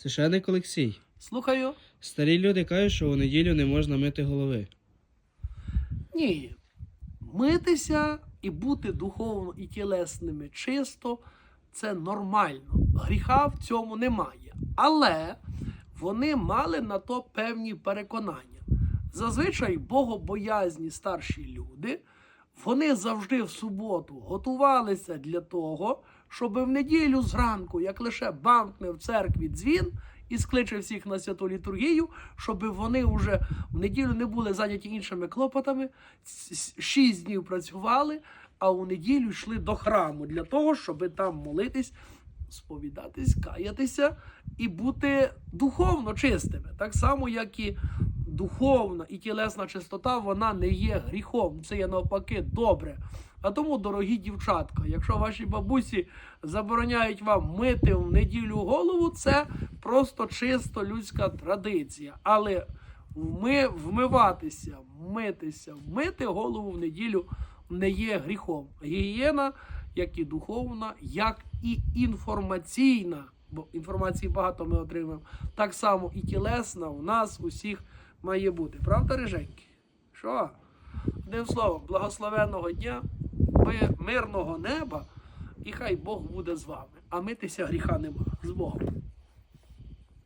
Священник Олексій. Слухаю. Старі люди кажуть, що у неділю не можна мити голови. Ні. Митися і бути духовно і тілесними чисто це нормально. Гріха в цьому немає. Але вони мали на то певні переконання. Зазвичай богобоязні старші люди, вони завжди в суботу готувалися для того, щоб в неділю зранку, як лише бамкне в церкві дзвін і скличе всіх на святу літургію, щоб вони вже в неділю не були зайняті іншими клопотами, шість днів працювали, а у неділю йшли до храму для того, щоб там молитись, сповідатись, каятися і бути духовно чистими. Так само, як і духовна і тілесна чистота, вона не є гріхом. Це є навпаки добре. А тому, дорогі дівчатка, якщо ваші бабусі забороняють вам мити в неділю голову, це просто чисто людська традиція. Але вми, вмиватися, митися, вмити голову в неділю не є гріхом. Гігієна, як і духовна, як і інформаційна, бо інформації багато ми отримаємо, так само і тілесна у нас усіх має бути. Правда, Риженьки? Що? Одним словом, благословенного дня, мирного неба, і хай Бог буде з вами. А митися гріха нема. З Богом.